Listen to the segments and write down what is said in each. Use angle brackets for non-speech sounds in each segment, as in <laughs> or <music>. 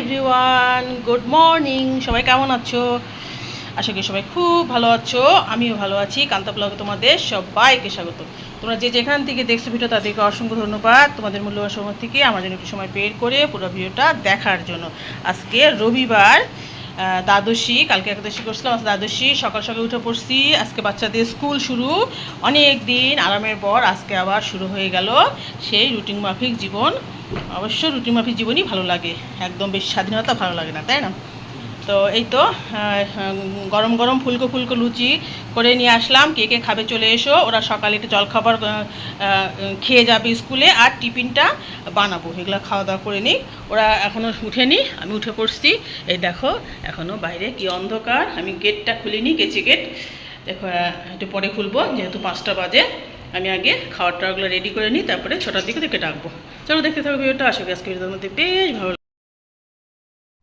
Everyone, good morning. সবাই কেমন আছো? আশা করি সবাই খুব ভালো আছো, আমিও ভালো আছি। কান্তা ব্লগে তোমাদের সবাইকে স্বাগত। তোমরা যে যেখান থেকে দেখছ ভিডিও তাদেরকে অসংখ্য ধন্যবাদ। তোমাদের মূল্যবান সময় থেকে আমার জন্য একটু সময় বের করে পুরো ভিডিওটা দেখার জন্য। আজকে রবিবার দ্বাদশী, কালকে একাদশী করছিলাম, আজ দ্বাদশী। সকাল সকাল উঠে পড়ছি, আজকে বাচ্চাদের স্কুল শুরু। অনেক দিন আরামের পর আজকে আবার শুরু হয়ে গেল সেই রুটিন মাফিক জীবন। অবশ্য রুটিন মাফিক জীবনই ভালো লাগে, একদম বেশি স্বাধীনতা ভালো লাগে না, তাই না? তো এই তো গরম গরম ফুলকো ফুলকো লুচি করে নিয়ে আসলাম, কে কে খাবে চলে এসো, ওরা সকালে একটু জলখাবার খেয়ে যাবে স্কুলে, আর টিফিনটা বানাবো, এগুলো খাওয়া দাওয়া করে নিই, ওরা এখনও উঠেনি, আমি উঠে পড়ছি, এই দেখো এখনও বাইরে কি অন্ধকার, আমি গেটটা খুলিনি, গেছি গেট দেখো একটু পরে খুলবো, যেহেতু পাঁচটা বাজে। আমি আগে খাওয়ার টাওয়ারগুলো রেডি করে নিই, তারপরে ছটার দিকে দেখে ডাকবো। চলো দেখতে থাকো ভিডিওটা করি আজকে ভিডিওর মধ্যে বেশ ভালো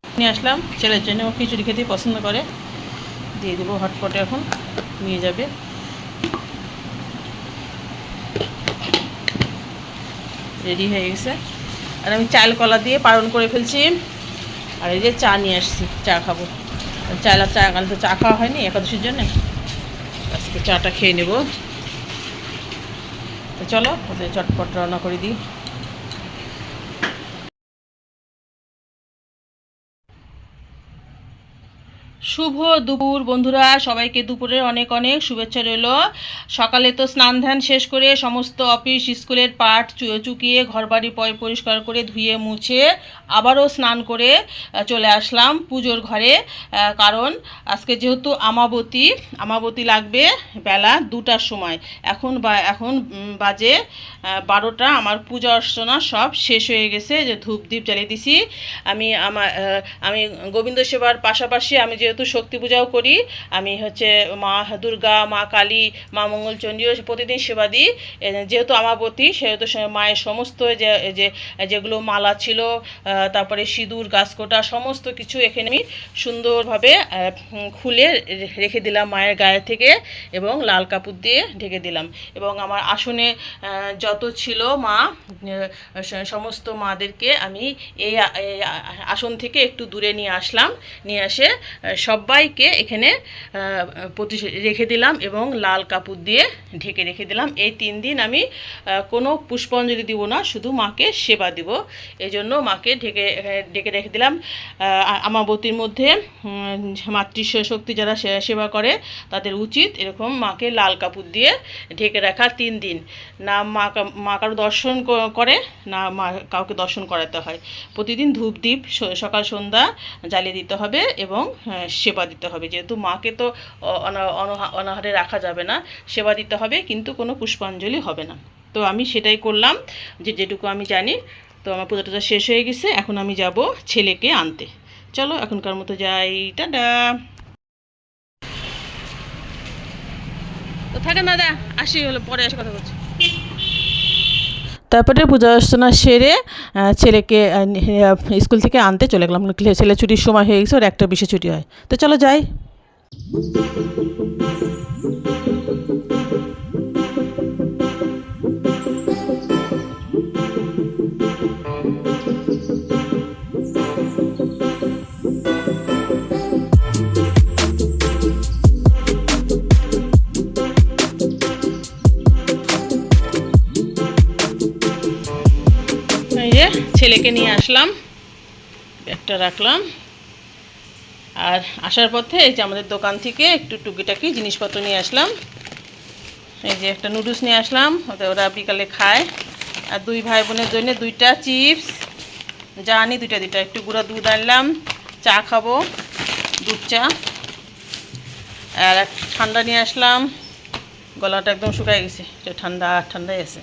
নিয়ে আসলাম, ছেলের জন্য ও খিচুড়ি খেতেই পছন্দ করে। দিয়ে দেবো হটপটে এখন, নিয়ে যাবে। রেডি হয়ে গেছে। আর আমি চাল কলা দিয়ে পালন করে ফেলছি। আর এই যে চা নিয়ে আসছি, চা খাব। চাল আর চা কাল তো চা খাওয়া হয়নি, একাদশীর জন্যে। আজকে চাটা খেয়ে নেব। তো চলো ওদের চটপট রান্না করে দিই। শুভ দুপুর, বন্ধুরা। সবাইকে দুপুরের অনেক অনেক শুভেচ্ছা রইল। সকালে তো স্নান ধ্যান শেষ করে সমস্ত অফিস, স্কুলের পাট চু- চুকিয়ে ঘরবাড়ি পয় পরিষ্কার করে ধুয়ে মুছে আবারও স্নান করে চলে আসলাম পুজোর ঘরে। কারণ আজকে যেহেতু আমাবতী আমাবতী লাগবে বেলা দুটার সময়। এখন বা, এখন বাজে বারোটা। আমার পূজা অর্চনা সব শেষ হয়ে গেছে। যে ধূপ দ্বীপ জ্বালিয়ে দিছি। আমি আমার আমি গোবিন্দ সেবার পাশাপাশি আমি যেহেতু শক্তি পূজাও করি, আমি হচ্ছে মা দুর্গা, মা কালী, মা মঙ্গলচণ্ডীও প্রতিদিন সেবা দিই। যেহেতু আমার আমাবতী, সেহেতু মায়ের সমস্ত যে যে, যেগুলো মালা ছিল তারপরে সিঁদুর, গাছকোটা, সমস্ত কিছু এখানে আমি সুন্দরভাবে খুলে রেখে দিলাম মায়ের গায়ে থেকে এবং লাল কাপড় দিয়ে ঢেকে দিলাম। এবং আমার আসনে যত ছিল মা সমস্ত মাদেরকে আমি এই আসন থেকে একটু দূরে নিয়ে আসলাম। নিয়ে এসে সবাইকে এখানে প্রতি রেখে দিলাম এবং লাল কাপড় দিয়ে ঢেকে রেখে দিলাম। এই তিন দিন আমি কোনো পুষ্পাঞ্জলি দিব না শুধু মাকে সেবা দিব। এই জন্য মাকে ঢেকে ঢেকে রেখে দিলাম। আমাবতীর মধ্যে উম, মাতৃ শক্তি যারা সেবা করে তাদের উচিত এরকম মাকে লাল কাপড় দিয়ে ঢেকে রাখা তিন দিন। না মা মা কারও দর্শন করে না মা কাউকে দর্শন করাতে হয়। প্রতিদিন ধূপ দ্বীপ সকাল সন্ধ্যা জ্বালিয়ে দিতে হবে এবং আহ, সেবা দিতে হবে। যেহেতু মাকে তো অনাহারে রাখা যাবে না, সেবা দিতে হবে, কিন্তু কোনো পুষ্পাঞ্জলি হবে না। তো আমি সেটাই করলাম, যে যেটুকু আমি জানি। তো আমার পুজো টুজো শেষ হয়ে গেছে, এখন আমি যাব ছেলেকে আনতে। চলো, এখনকার মতো যাই, টাটা! তো থাকেন দাদা, আসি, হলো পরে এসে কথা বলছি। তারপরে পূজা অর্চনা সেরে ছেলেকে স্কুল থেকে আনতে চলে গেলাম। ছেলে ছুটির সময় হয়ে গেছে, ওর একটা বিশে ছুটি হয়। তো চলো যাই। ছেলেকে নিয়ে আসলাম। ব্যাগটা রাখলাম। আর আসার পথে এই যে আমাদের দোকান থেকে একটু টুকিটাকি জিনিসপত্র নিয়ে আসলাম। এই যে একটা নুডলস নিয়ে আসলাম। ওরা বিকালে খায়। আর দুই ভাই বোনের জন্য দুইটা চিপস। যা আনি দুইটা দুইটা। একটু গুঁড়া দুধ আনলাম। চা খাব। দুধ, চা। আর এক ঠান্ডা নিয়ে আসলাম। গলাটা একদম শুকায় গেছে। ঠান্ডা, ঠান্ডাই আছে।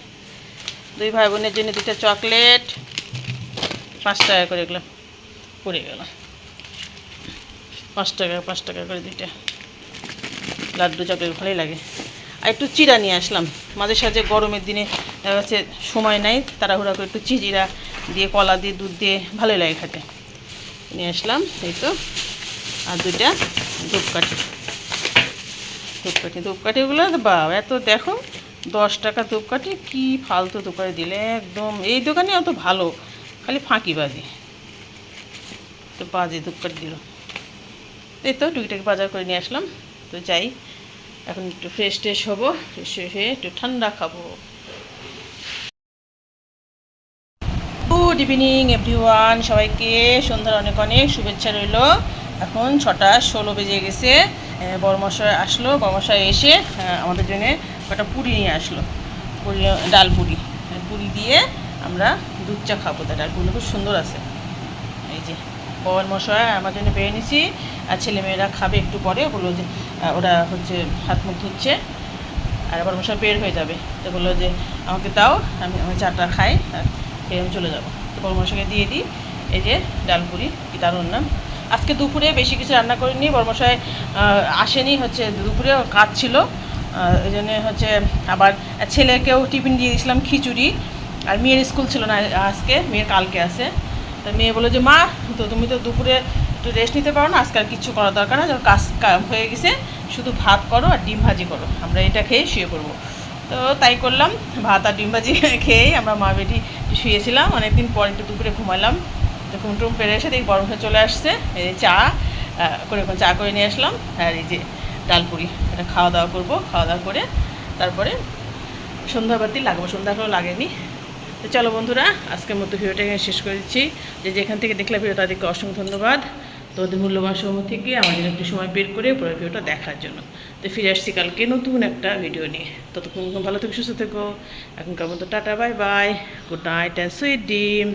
দুই ভাই বোনের জন্য দুটো চকলেট। পাঁচ টাকা করে এগুলো পড়ে গেল। পাঁচ টাকা পাঁচ টাকা করে দুইটা। লাড্ডু চকলেট ভালোই লাগে। আর একটু চিরা নিয়ে আসলাম। মাঝে সাঝে গরমের দিনে দেখা যাচ্ছে সময় নাই, তাড়াহুড়া করে একটু চিজিরা দিয়ে, কলা দিয়ে, দুধ দিয়ে ভালোই লাগে খেতে। নিয়ে আসলাম, এই তো। আর দুইটা ধূপকাঠি। ধূপকাঠি, ধূপকাঠিগুলো বা এত দেখো, দশ টাকা ধূপকাঠি, কি ফালতু দোকানে দিলে একদম। এই দোকানে অত ভালো। খালি ফাঁকিবাজি তো বাজে করে দিল এই তো টুকিটাকি বাজার করে নিয়ে আসলাম। তো যাই, এখন একটু ফ্রেশ ট্রেশ হব। ফ্রেশ হয়ে একটু ঠান্ডা খাব। গুড ইভিনিং এভরিওয়ান সবাইকে সন্ধ্যার অনেক অনেক শুভেচ্ছা রইল। এখন ছটা ষোলো বেজে গেছে। বড়মশাই আসলো। বড়মশাই এসে আমাদের জন্য কটা পুরি নিয়ে আসলো। পুরি, ডাল পুরি। পুরি দিয়ে আমরা দুধ চা খাব তা ডালপুরিগুলো খুব সুন্দর আছে। এই যে পবন মশাই, আমার জন্য পেয়ে নিছি, আর ছেলেমেয়েরা খাবে একটু পরে বলল যে ওরা হচ্ছে হাত মুখ ধুচ্ছে, আর আবার মশাই বের হয়ে যাবে। তো বলল যে, আমাকে দাও, আমি আমি চাটা খাই, আর খেয়ে আমি চলে যাব। তো বড় মশাইকে দিয়ে দিই, এই যে ডালপুরি, কি দারুণ নাম। আজকে দুপুরে বেশি কিছু রান্না করিনি বড়মশাই আসেনি, হচ্ছে দুপুরে কাজ ছিল ওই জন্যে হচ্ছে আবার ছেলেকেও টিফিন দিয়ে দিয়েছিলাম খিচুড়ি। আর মেয়ের স্কুল ছিল না আজকে, মেয়ের কালকে আছে। তো মেয়ে বলল যে, মা, তো তুমি তো দুপুরে একটু রেস্ট নিতে পারো না, আজকে আর কিচ্ছু করার দরকার না কাজ হয়ে গেছে, শুধু ভাত করো আর ডিম ভাজি করো। আমরা এটা খেয়ে শুয়ে পড়ব। তো তাই করলাম, ভাত আর ডিম ভাজি <laughs> খেয়েই আমরা মা বেটি শুয়েছিলাম। অনেকদিন পর একটু দুপুরে ঘুমালাম। তো ঘুম টুম পেরে এসে দেখি বরফে চলে আসছে। এই চা করে চা করে নিয়ে আসলাম। আর এই যে ডালপুরি এটা খাওয়া দাওয়া করব। খাওয়া দাওয়া করে তারপরে সন্ধ্যাবাতি লাগবো। সন্ধ্যা লাগেনি। তো চলো বন্ধুরা, আজকের মতো ভিডিওটা এখানে শেষ করে দিচ্ছি। যে যেখান থেকে দেখলে ভিডিও তাদেরকে অসংখ্য ধন্যবাদ। তোদের মূল্যবান সময় থেকে আমাদের একটু সময় বের করে পুরো ভিডিওটা দেখার জন্য। তো ফিরে আসছি কালকে নতুন একটা ভিডিও নিয়ে। ততক্ষণ ভালো থেকো, সুস্থ থেকো। এখনকার মতো tata, bye bye. Good night and sweet dream